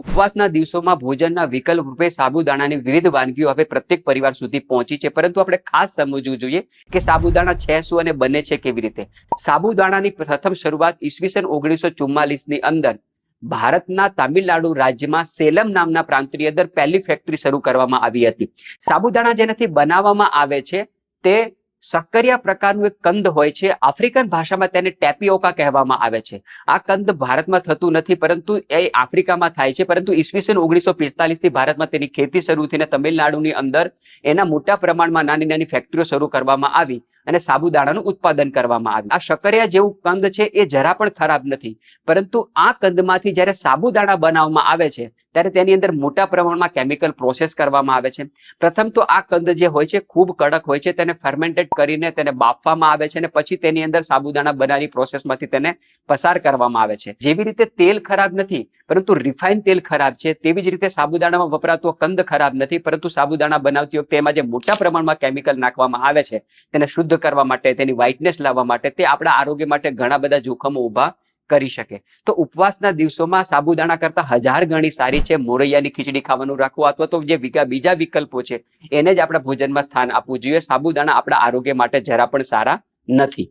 ઉપવાસના દિવસોમાં ભોજનના વિકલ્પ રૂપે સાબુદાણાની વિવિધ વાનગીઓ હવે પ્રત્યેક પરિવાર સુધી પહોંચી છે. પરંતુ આપણે ખાસ સમજવું જોઈએ કે સાબુદાણા છે શું અને બને છે કેવી રીતે? સાબુદાણાની પ્રથમ શરૂઆત ઈસવીસન ઓગણીસો ચુમ્માલીસની અંદર ભારતના તામિલનાડુ રાજ્યમાં સેલમ નામના પ્રાંતની અંદર પહેલી ફેક્ટરી શરૂ કરવામાં આવી હતી. સાબુદાણા જેનાથી બનાવવામાં આવે છે તે સક્કરિયા પ્રકારનું એક કંદ હોય છે, આફ્રિકન ભાષામાં તેને ટેપિયોકા કહેવામાં આવે છે. આ કંદ ભારતમાં થતું નથી, પરંતુ એ આફ્રિકામાં થાય છે, પરંતુ ઈસવીસન ઓગણીસો પિસ્તાલીસથી ભારતમાં તેની ખેતી શરૂ થઈને તમિલનાડુની અંદર એના મોટા પ્રમાણમાં નાની નાની ફેક્ટરીઓ શરૂ કરવામાં આવી અને સાબુદાણાનું ઉત્પાદન કરવામાં આવ્યું. આ શકરિયા જેવું કંદ છે, એ જરા પણ ખરાબ નથી, પરંતુ આ કંદમાંથી જ્યારે સાબુદાણા બનાવવામાં આવે છે, ત્યારે તેની અંદર મોટા પ્રમાણમાં કેમિકલ પ્રોસેસ કરવામાં આવે છે. પ્રથમ તો આ કંદ જે હોય છે, ખૂબ કડક હોય છે, તેને ફર્મેન્ટેડ કરીને તેને બાફવામાં આવે છે અને પછી તેની અંદર સાબુદાણા બનાવવાની પ્રોસેસમાંથી તેને પસાર કરવામાં આવે છે. જેવી રીતે તેલ ખરાબ નથી, પરંતુ રિફાઇન તેલ ખરાબ છે, તેવી જ રીતે સાબુદાણામાં વપરાતો કંદ ખરાબ નથી, પરંતુ સાબુદાણા બનાવતી વખતે એમાં જે મોટા પ્રમાણમાં કેમિકલ નાખવામાં આવે છે, તેને શુદ્ધ કરવા માટે, તેની વ્હાઇટનેસ લાવવા માટે, તે આપણા આરોગ્ય માટે ઘણા બધા જોખમો ઊભા કરી શકે. તો ઉપવાસના દિવસોમાં સાબુદાણા કરતા હજાર ગણી સારી છે. મોરૈયાની ખીચડી ખાવાનું રાખવું અથવા તો જે બીજા વિકલ્પો છે, એને જ આપણા ભોજનમાં સ્થાન આપવું જોઈએ. સાબુદાણા આપણા આરોગ્ય માટે જરા પણ સારા નથી.